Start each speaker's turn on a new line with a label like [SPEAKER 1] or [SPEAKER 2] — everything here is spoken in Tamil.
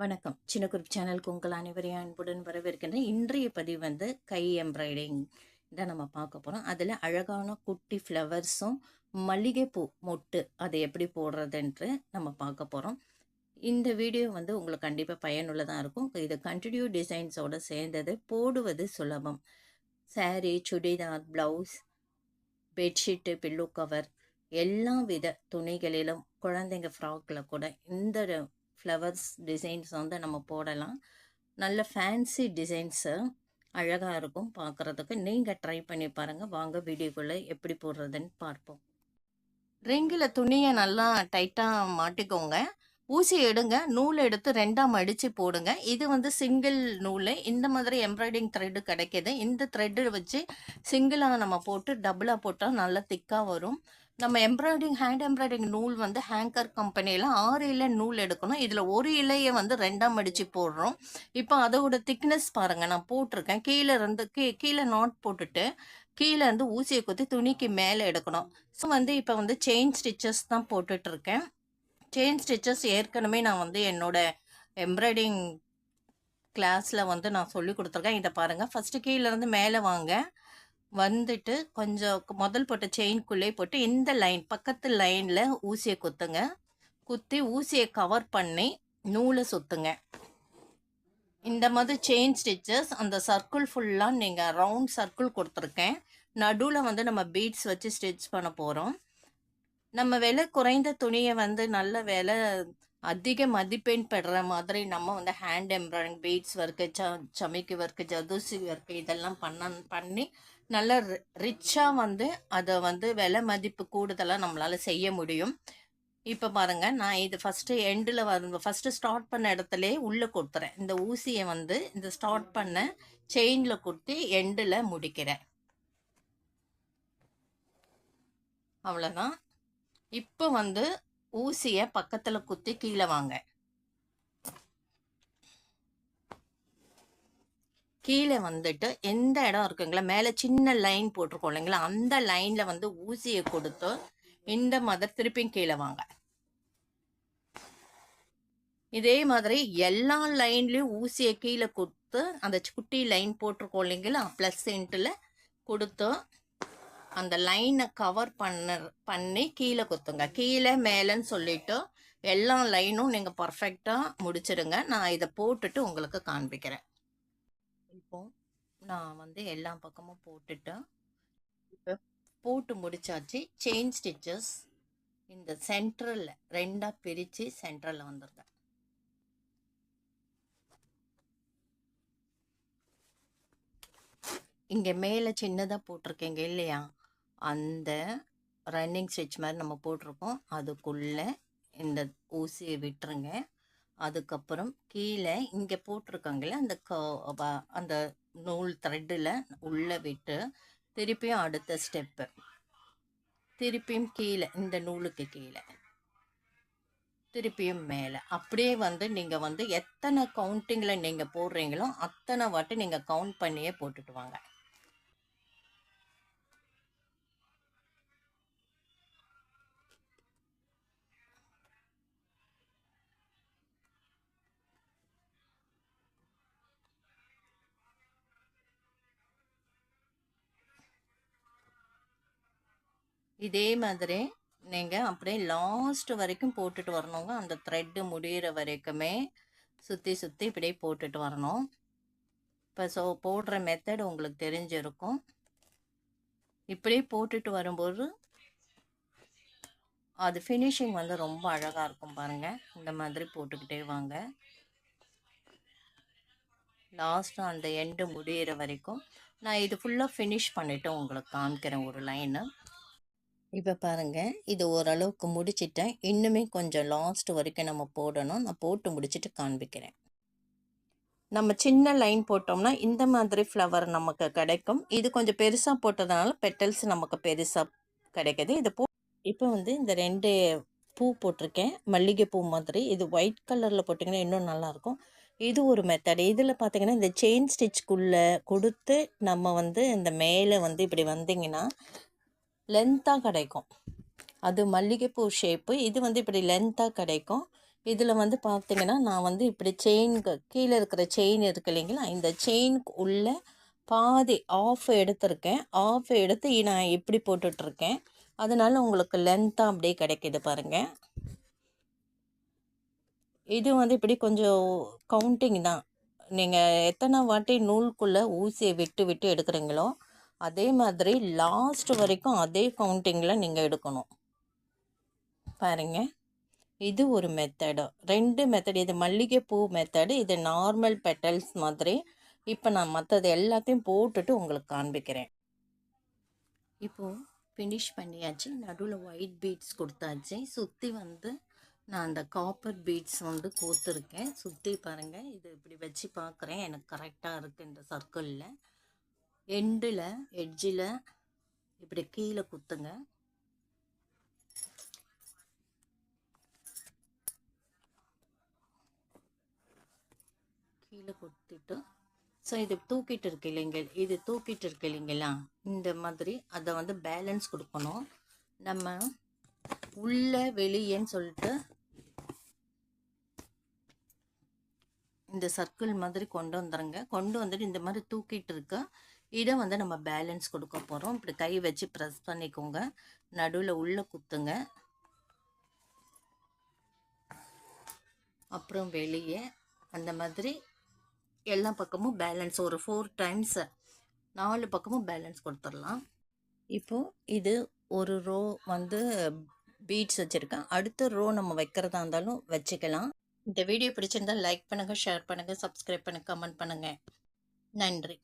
[SPEAKER 1] வணக்கம். சின்ன குரூப் சேனலுக்கு உங்கள் அனைவரையும் அன்புடன் வரவேற்கின்றேன். இன்றைய பதிவு வந்து கை எம்ப்ராய்டிங் தான் நம்ம பார்க்க போகிறோம் அதில் அழகான குட்டி ஃப்ளவர்ஸும் மல்லிகைப்பூ மொட்டு அதை எப்படி போடுறதுன்ட்டு நம்ம பார்க்க போகிறோம் இந்த வீடியோ வந்து உங்களுக்கு கண்டிப்பாக பயனுள்ளதாக இருக்கும். இது கண்டினியூ டிசைன்ஸோடு சேர்ந்தது. போடுவது சுலபம். Sari churidar blouse bedsheet pillow cover எல்லா வித துணிகளிலும் குழந்தைங்க ஃப்ராக்கில் கூட இந்த ஃப்ளவர்ஸ் டிசைன்ஸ் வந்து நம்ம போடலாம். நல்ல ஃபேன்சி டிசைன்ஸு அழகாக இருக்கும் பார்க்குறதுக்கு நீங்கள் ட்ரை பண்ணி பாருங்கள் வாங்க வீடியோக்குள்ளே எப்படி போடுறதுன்னு பார்ப்போம். ரிங்கில் துணியை நல்லா டைட்டாக மாட்டிக்கோங்க. ஊசி எடுங்க. நூல் எடுத்து ரெண்டாக மடித்து போடுங்க. இது வந்து சிங்கிள் நூல். இந்த மாதிரி எம்ப்ராய்டிங் த்ரெட்டு கிடைக்கிது. இந்த த்ரெட்டு வச்சு சிங்கிளாக நம்ம போட்டு டபுளாக போட்டால் நல்லா திக்காக வரும். நம்ம எம்ப்ராய்டிங் ஹேண்ட் எம்ப்ராய்டிங் நூல் வந்து ஹேங்கர் கம்பெனியில் ஆறு இலை நூல் எடுக்கணும். இதில் ஒரு இலையை வந்து ரெண்டாம் அடித்து போடுறோம். இப்போ அதோட திக்னஸ் பாருங்கள் நான் போட்டிருக்கேன். கீழே இருந்து கீ கீழே நாட் போட்டுட்டு கீழே இருந்து ஊசியை குத்தி துணிக்கு மேலே எடுக்கணும். ஸோ வந்து இப்போ வந்து செயின் ஸ்டிச்சஸ் தான் போட்டுட்ருக்கேன் செயின் ஸ்டிச்சஸ் ஏற்கனவே நான் வந்து என்னோட எம்ப்ராய்டிங் கிளாஸில் வந்து நான் சொல்லி கொடுத்துருக்கேன். இதை பாருங்கள் ஃபஸ்ட்டு கீழேருந்து மேலே வாங்க. வந்துட்டு கொஞ்சம் முதல் போட்ட செயின்குள்ளே போட்டு இந்த லைன் பக்கத்து லைனில் ஊசியை குத்துங்க. குத்தி ஊசியை கவர் பண்ணி நூலை சுற்றுங்க இந்த மாதிரி செயின் ஸ்டிச்சஸ் அந்த சர்க்கிள் ஃபுல்லாக நீங்கள் ரவுண்ட் சர்க்கிள் கொடுத்துருக்கேன். நடுவில் வந்து நம்ம பீட்ஸ் வச்சு ஸ்டிச் பண்ண போகிறோம் நம்ம விலை குறைந்த துணியை வந்து நல்ல விலை அதிக மதிப்பெண் பெறுற மாதிரி நம்ம வந்து ஹேண்ட் எம்ப்ராய்டிங் பீட்ஸ் ஒர்க்கு ச சமைக்கு ஒர்க்கு ஜதூசி ஒர்க்கு இதெல்லாம் பண்ண பண்ணி நல்ல ரிச்சாக வந்து அதை வந்து விலை மதிப்பு கூடுதலாக நம்மளால் செய்ய முடியும். இப்போ பாருங்கள் நான் இது ஃபஸ்ட்டு எண்டில் வந்து ஃபஸ்ட்டு ஸ்டார்ட் பண்ண இடத்துலே உள்ளே கொடுத்துறேன். இந்த ஊசியை வந்து இந்த ஸ்டார்ட் பண்ண செயினில் கொடுத்து எண்டில் முடிக்கிறேன். அவ்வளோதான் இப்போ வந்து ஊசியை பக்கத்தில் குத்தி கீழே வாங்க. கீழே வந்துட்டு எந்த இடம் இருக்குங்களா? மேலே சின்ன லைன் போட்டிருக்கோம் இல்லைங்களா? அந்த லைனில் வந்து ஊசியை கொடுத்து இந்த மாதிரி திருப்பியும் கீழே வாங்க. இதே மாதிரி எல்லா லைன்லேயும் ஊசியை கீழே கொடுத்து அந்த குட்டி லைன் போட்டிருக்கோம் இல்லைங்களா? ப்ளஸ் சென்ட்டில் கொடுத்து அந்த லைனை கவர் பண்ண பண்ணி கீழே குத்துங்க. கீழே மேலேன்னு சொல்லிட்டு எல்லா லைனும் நீங்கள் பர்ஃபெக்டாக முடிச்சிடுங்க. நான் இதை போட்டுட்டு உங்களுக்கு காண்பிக்கிறேன். நான் வந்து எல்லா பக்கமும் போட்டுட்டு இப்போ போட்டு முடிச்சாச்சு. செயின் ஸ்டிச்சஸ் இந்த சென்ட்ரலில் ரெண்டாக பிரித்து சென்ட்ரலில் வந்துருங்க இங்கே மேலே சின்னதாக போட்டிருக்கீங்க இல்லையா? அந்த ரன்னிங் ஸ்டிச் மாதிரி நம்ம போட்டிருக்கோம் அதுக்குள்ளே இந்த ஊசியை விட்டுருங்க. அதுக்கப்புறம் கீழே இங்கே போட்டிருக்காங்களே அந்த க அந்த நூல் த்ரெட்டில் உள்ளே விட்டு திருப்பியும் அடுத்த ஸ்டெப்பு திருப்பியும் கீழே இந்த நூலுக்கு கீழே. திருப்பியும் மேலே. அப்படியே வந்து நீங்கள் வந்து எத்தனை கவுண்டிங்கில் நீங்கள் போடுறீங்களோ அத்தனை வாட்டி நீங்கள் கவுண்ட் பண்ணியே போட்டுட்டு வாங்க. இதே மாதிரி நீங்கள் அப்படியே லாஸ்ட் வரைக்கும் போட்டுட்டு வரணுங்க. அந்த த்ரெட்டு முடிகிற வரைக்குமே சுற்றி சுற்றி இப்படியே போட்டுட்டு வரணும். இப்போ ஸோ போடுற மெத்தட் உங்களுக்கு தெரிஞ்சிருக்கும். இப்படியே போட்டுட்டு வரும்போது அது ஃபினிஷிங் வந்து ரொம்ப அழகாக இருக்கும் பாருங்கள் இந்த மாதிரி போட்டுக்கிட்டே வாங்க. லாஸ்ட்டு அந்த எண்டு முடிகிற வரைக்கும் நான் இது ஃபுல்லாக ஃபினிஷ் பண்ணிவிட்டு உங்களுக்கு காமிக்கிறேன் ஒரு லைனு இப்போ பாருங்கள் இது ஓரளவுக்கு முடிச்சிட்டேன். இன்னுமே கொஞ்சம் லாஸ்ட் வரைக்கும் நம்ம போடணும். நான் போட்டு முடிச்சுட்டு காண்பிக்கிறேன். நம்ம சின்ன லைன் போட்டோம்னா இந்த மாதிரி ஃப்ளவர் நமக்கு கிடைக்கும். இது கொஞ்சம் பெருசாக போட்டதுனால பெட்டல்ஸ் நமக்கு பெருசாக கிடைக்கிது. இது போ இப்போ வந்து இந்த ரெண்டு பூ போட்டிருக்கேன். மல்லிகை பூ மாதிரி. இது ஒயிட் கலரில் போட்டிங்கன்னா இன்னும் நல்லாயிருக்கும் இது ஒரு மெத்தட் இதில் பார்த்தீங்கன்னா இந்த செயின் ஸ்டிச்சுக்குள்ளே கொடுத்து நம்ம வந்து இந்த மேலே வந்து இப்படி வந்தீங்கன்னா லென்த்தாக கிடைக்கும். அது மல்லிகைப்பூ ஷேப்பு இது வந்து இப்படி லென்த்தாக கிடைக்கும். இதில் வந்து பார்த்தீங்கன்னா நான் வந்து இப்படி செயின்க்கு கீழே இருக்கிற செயின் இருக்கு இல்லைங்களா இந்த செயினுக்கு உள்ள பாதி ஆஃப் எடுத்திருக்கேன். ஆஃப் எடுத்து நான் இப்படி போட்டுட்ருக்கேன். அதனால் உங்களுக்கு லென்த்தாக அப்படியே கிடைக்கிது பாருங்கள் இது வந்து இப்படி கொஞ்சம் கவுண்டிங் தான். நீங்கள் எத்தனை வாட்டி நூலுக்குள்ளே ஊசியை விட்டு விட்டு எடுக்கிறீங்களோ அதே மாதிரி லாஸ்ட் வரைக்கும் அதே கவுண்டிங்கில் நீங்கள் எடுக்கணும். பாருங்க. இது ஒரு மெத்தடு ரெண்டு மெத்தடு இது மல்லிகைப்பூ மெத்தடு இது நார்மல் பெட்டல்ஸ் மாதிரி. இப்போ நான் மற்றது எல்லாத்தையும் போட்டுட்டு உங்களுக்கு காண்பிக்கிறேன். இப்போது ஃபினிஷ் பண்ணியாச்சு. நடுவில் ஒயிட் பீட்ஸ் கொடுத்தாச்சு. சுற்றி வந்து நான் அந்த காப்பர் பீட்ஸ் வந்து கோத்துருக்கேன். சுற்றி பாருங்கள் இது இப்படி வச்சு பார்க்குறேன். எனக்கு கரெக்டாக இருக்குது இந்த சர்க்கிளில் எண்டில் எட்ஜில் இப்படி கீழே குத்துங்க. கீழே குத்திட்டு ஸோ இது தூக்கிட்டு இருக்கு இல்லைங்க இது தூக்கிட்டு இருக்கு இல்லைங்களா? இந்த மாதிரி அதை வந்து பேலன்ஸ் கொடுக்கணும். நம்ம உள்ள வெளியேன்னு சொல்லிட்டு இந்த சர்க்கிள் மாதிரி கொண்டு வந்துடுங்க கொண்டு வந்துட்டு இந்த மாதிரி தூக்கிட்டு இருக்க இதை வந்து நம்ம பேலன்ஸ் கொடுக்க போகிறோம் இப்படி கை வச்சு ப்ரெஸ் பண்ணிக்கோங்க. நடுவில் உள்ளே குத்துங்க. அப்புறம் வெளியே அந்த மாதிரி எல்லா பக்கமும் பேலன்ஸ் ஒரு ஃபோர் டைம்ஸ் நாலு பக்கமும் பேலன்ஸ் கொடுத்துடலாம். இப்போது இது ஒரு ரோ வந்து பீட்ஸ் வச்சுருக்கேன். அடுத்த ரோ நம்ம வைக்கிறதா இருந்தாலும் வச்சுக்கலாம். இந்த வீடியோ பிடிச்சிருந்தால் லைக் பண்ணுங்கள் ஷேர் பண்ணுங்கள் சப்ஸ்கிரைப் பண்ணுங்கள் கமெண்ட் பண்ணுங்கள் நன்றி.